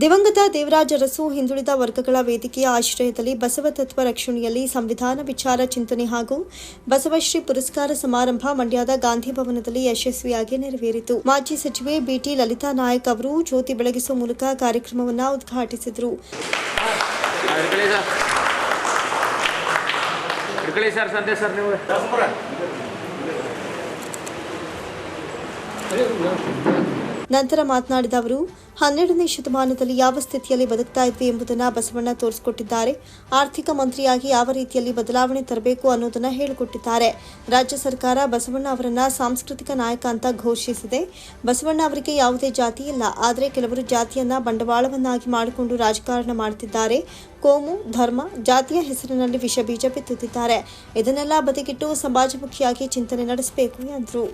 ದಿವಂಗತ ದೇವರಾಜ ಅರಸು ಹಿಂದುಳಿದ ವರ್ಗಗಳ ವೇದಿಕೆಯ ಆಶ್ರಯದಲ್ಲಿ ಬಸವ ತತ್ವ ರಕ್ಷಣೆಯಲ್ಲಿ ಸಂವಿಧಾನ ವಿಚಾರ ಚಿಂತನೆ ಹಾಗೂ ಬಸವಶ್ರೀ ಪುರಸ್ಕಾರ ಸಮಾರಂಭ ಮಂಡ್ಯದ ಗಾಂಧಿ ಭವನದಲ್ಲಿ ಯಶಸ್ವಿಯಾಗಿ ನೆರವೇರಿತು. ಮಾಜಿ ಸಚಿವೆ ಬಿಟಿ ಲಲಿತಾ ನಾಯಕ್ ಅವರು ಜ್ಯೋತಿ ಬೆಳಗಿಸುವ ಮೂಲಕ ಕಾರ್ಯಕ್ರಮವನ್ನು ಉದ್ಘಾಟಿಸಿದರು. ನಂತರ ಮಾತನಾಡಿದ ಅವರು, ಹನ್ನೆರಡನೇ ಶತಮಾನದಲ್ಲಿ ಯಾವ ಸ್ಥಿತಿಯಲ್ಲಿ ಬದುಕ್ತಾ ಇದ್ವಿ ಎಂಬುದನ್ನು ಬಸವಣ್ಣ ತೋರಿಸಿಕೊಟ್ಟಿದ್ದಾರೆ. ಆರ್ಥಿಕ ಮಂತ್ರಿಯಾಗಿ ಯಾವ ರೀತಿಯಲ್ಲಿ ಬದಲಾವಣೆ ತರಬೇಕು ಅನ್ನೋದನ್ನು ಹೇಳಿಕೊಟ್ಟಿದ್ದಾರೆ. ರಾಜ್ಯ ಸರ್ಕಾರ ಬಸವಣ್ಣ ಅವರನ್ನ ಸಾಂಸ್ಕೃತಿಕ ನಾಯಕ ಅಂತ ಘೋಷಿಸಿದೆ. ಬಸವಣ್ಣ ಅವರಿಗೆ ಯಾವುದೇ ಜಾತಿ ಇಲ್ಲ. ಆದರೆ ಕೆಲವರು ಜಾತಿಯನ್ನ ಬಂಡವಾಳವನ್ನಾಗಿ ಮಾಡಿಕೊಂಡು ರಾಜಕಾರಣ ಮಾಡುತ್ತಿದ್ದಾರೆ ಕೋಮು, ಧರ್ಮ, ಜಾತಿಯ ಹೆಸರಿನಲ್ಲಿ ವಿಷ ಬೀಜ ಬಿತ್ತುತ್ತಿದ್ದಾರೆ. ಇದನ್ನೆಲ್ಲ ಬದಿಗಿಟ್ಟು ಸಮಾಜಮುಖಿಯಾಗಿ ಚಿಂತನೆ ನಡೆಸಬೇಕು ಎಂದರು.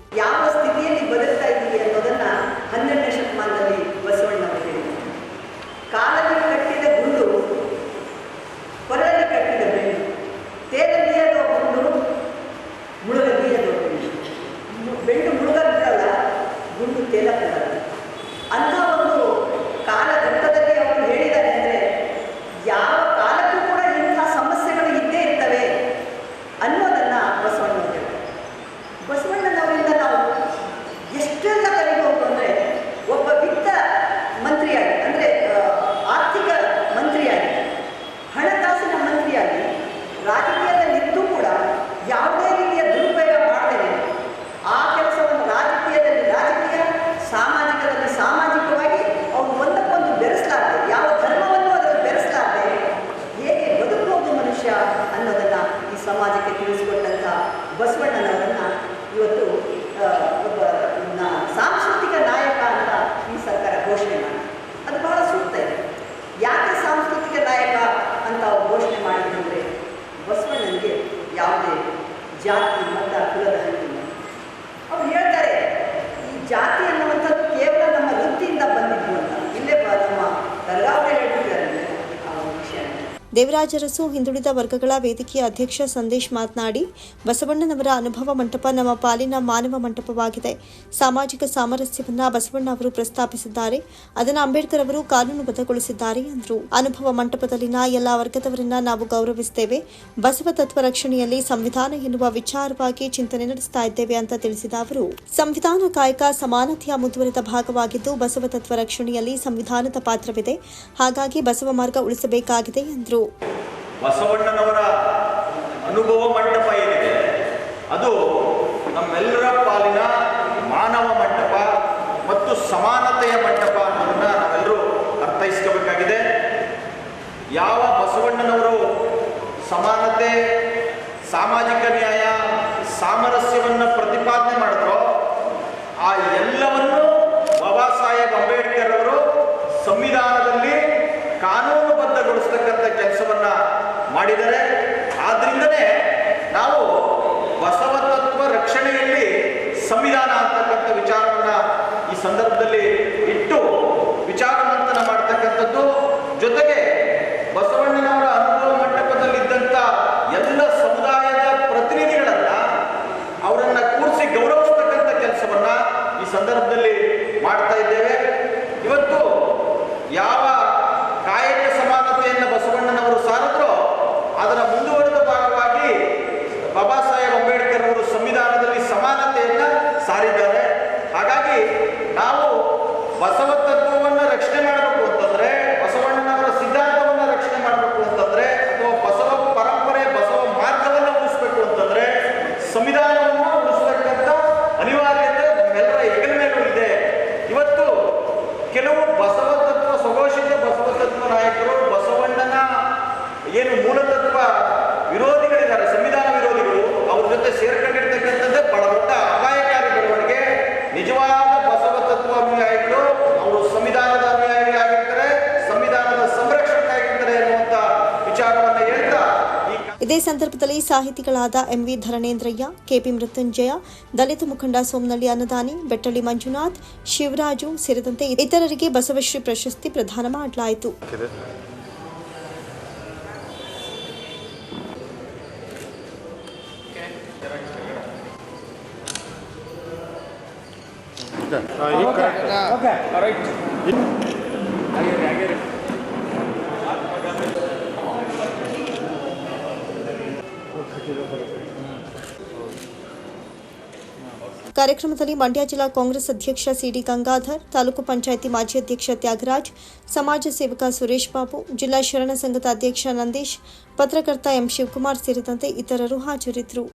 ಯಾವ ಸ್ಥಿತಿಯಲ್ಲಿ ಸಮಾಜಕ್ಕೆ ತಿಳಿಸಿಕೊಟ್ಟಂಥ ಬಸವಣ್ಣನವರನ್ನು ಇವತ್ತು ಒಬ್ಬ ಸಾಂಸ್ಕೃತಿಕ ನಾಯಕ ಅಂತ ಈ ಸರ್ಕಾರ ಘೋಷಣೆ ಮಾಡಿದೆ. ಅದು ಬಹಳ ಸೂಕ್ತ ಇದೆ. ಯಾಕೆ ಸಾಂಸ್ಕೃತಿಕ ನಾಯಕ ಅಂತ ಘೋಷಣೆ ಮಾಡಿದ್ರೆ ಬಸವಣ್ಣನಿಗೆ ಯಾವುದೇ ಜಾತಿ, ಮತ, ಕುಲದ ಹಂಗಿಲ್ಲ ಅವ್ರು ಹೇಳ್ತಾರೆ, ಈ ಜಾತಿ ದೇವರಾಜ ಅರಸು ಹಿಂದುಳಿದ ವರ್ಗಗಳ ವೇದಿಕೆಯ ಅಧ್ಯಕ್ಷ ಸಂದೇಶ್ ಮಾತನಾಡಿ, ಬಸವಣ್ಣನವರ ಅನುಭವ ಮಂಟಪ ನಮ್ಮ ಪಾಲಿನ ಮಾನವ ಮಂಟಪವಾಗಿದೆ. ಸಾಮಾಜಿಕ ಸಾಮರಸ್ಯವನ್ನು ಬಸವಣ್ಣ ಅವರು ಪ್ರಸ್ತಾಪಿಸಿದ್ದಾರೆ. ಅದನ್ನು ಅಂಬೇಡ್ಕರ್ ಅವರು ಕಾನೂನುಬದ್ಧಗೊಳಿಸಿದ್ದಾರೆ ಎಂದರು ಅನುಭವ ಮಂಟಪದಲ್ಲಿನ ಎಲ್ಲ ವರ್ಗದವರನ್ನ ನಾವು ಗೌರವಿಸುತ್ತೇವೆ ಬಸವ ತತ್ವ ರಕ್ಷಣೆಯಲ್ಲಿ ಸಂವಿಧಾನ ಎನ್ನುವ ವಿಚಾರವಾಗಿ ಚಿಂತನೆ ನಡೆಸ್ತಾ ಇದ್ದೇವೆ ಅಂತ ತಿಳಿಸಿದ ಅವರು, ಸಂವಿಧಾನ ಕಾಯಕ ಸಮಾನತೆಯ ಮುಂದುವರಿದ ಭಾಗವಾಗಿದ್ದು ಬಸವ ತತ್ವ ರಕ್ಷಣೆಯಲ್ಲಿ ಸಂವಿಧಾನದ ಪಾತ್ರವಿದೆ. ಹಾಗಾಗಿ ಬಸವ ಮಾರ್ಗ ಉಳಿಸಬೇಕಾಗಿದೆ ಎಂದರು ಬಸವಣ್ಣನವರ ಅನುಭವ ಮಂಟಪ ಏನಿದೆ? ಅದು ನಮ್ಮೆಲ್ಲರ ಪಾಲಿನ ಮಾನವ ಮಂಟಪ ಮತ್ತು ಸಮಾನತೆಯ ಮಂಟಪ ಅನ್ನೋದನ್ನ ನಾವೆಲ್ಲರೂ ಅರ್ಥೈಸ್ಕೋಬೇಕಾಗಿದೆ. ಯಾವ ಬಸವಣ್ಣನವರು ಸಮಾನತೆ, ಸಾಮಾಜಿಕ ನ್ಯಾಯ, ಸಾಮರಸ್ಯವನ್ನು ಪ್ರತಿಪಾದನೆ ಮಾಡಿದ್ರೋ, ಆ ಎಲ್ಲವನ್ನು ಬಾಬಾ ಸಾಹೇಬ್ ಅಂಬೇಡ್ಕರ್ ಅವರು ಸಂವಿಧಾನದಲ್ಲಿ ಕಾನೂನುಬದ್ಧಗೊಳಿಸ್ತಕ್ಕಂಥ ಕೆಲಸವನ್ನ ಮಾಡಿದ್ದಾರೆ ಆದ್ರಿಂದಲೇ ನಾವು ಬಸವ ತತ್ವ ರಕ್ಷಣೆಯಲ್ಲಿ ಸಂವಿಧಾನ ಅಂತಕ್ಕಂಥ ವಿಚಾರವನ್ನ ಈ ಸಂದರ್ಭದಲ್ಲಿ ಇಟ್ಟು ವಿಚಾರ ಮಂಥನ ಮಾಡ್ತಕ್ಕಂಥದ್ದು. ಜೊತೆಗೆ ಬಸವಣ್ಣನವರ ಅನುಭವ ಮಂಟಪದಲ್ಲಿದ್ದಂಥ ಎಲ್ಲ ಸಮುದಾಯದ ಪ್ರತಿನಿಧಿಗಳನ್ನ ಅವರನ್ನ ಕೂರಿಸಿ ಗೌರವಿಸ್ತಕ್ಕಂಥ ಕೆಲಸವನ್ನ ಈ ಸಂದರ್ಭದಲ್ಲಿ ಮಾಡ್ತಾ ಇದ್ದೇವೆ ಇವತ್ತು ಯಾವ ಕಾಯಕ ಸಮಾನತೆಯನ್ನು ಬಸವಣ್ಣನವರು ಸಾರಿದ್ರೋ ಅದರ ಮುಂದುವರೆದ ಭಾಗವಾಗಿ ಬಾಬಾ ಇದೇ ಸಂದರ್ಭದಲ್ಲಿ ಸಾಹಿತಿಗಳಾದ ಎಂವಿ ಧರಣೇಂದ್ರಯ್ಯ ಕೆಪಿ ಮೃತ್ಯುಂಜಯ ದಲಿತ ಮುಖಂಡ ಸೋಮನಳ್ಳಿ ಅನ್ನದಾನಿ ಬೆಟ್ಟಳ್ಳಿ ಮಂಜುನಾಥ್ ಶಿವರಾಜು ಸೇರಿದಂತೆ ಇತರರಿಗೆ ಬಸವಶ್ರೀ ಪ್ರಶಸ್ತಿ ಪ್ರದಾನ ಮಾಡಲಾಯಿತು. ರೈಟ್ ಕಾರ್ಯಕ್ರಮದಲ್ಲಿ ಮಂಡ್ಯ ಜಿಲ್ಲಾ ಕಾಂಗ್ರೆಸ್ ಅಧ್ಯಕ್ಷ ಸಿಡಿ ಗಂಗಾಧರ್, ತಾಲೂಕು ಪಂಚಾಯಿತಿ ಮಾಜಿ ಅಧ್ಯಕ್ಷ ತ್ಯಾಗರಾಜ್, ಸಮಾಜ ಸೇವಕ ಸುರೇಶ್ ಬಾಬು, ಜಿಲ್ಲಾ ಶರಣ ಸಂಘದ ಅಧ್ಯಕ್ಷ ನಂದೀಶ್, ಪತ್ರಕರ್ತ ಎಂ ಶಿವಕುಮಾರ್ ಸೇರಿದಂತೆ ಇತರರು ಹಾಜರಿದ್ದರು.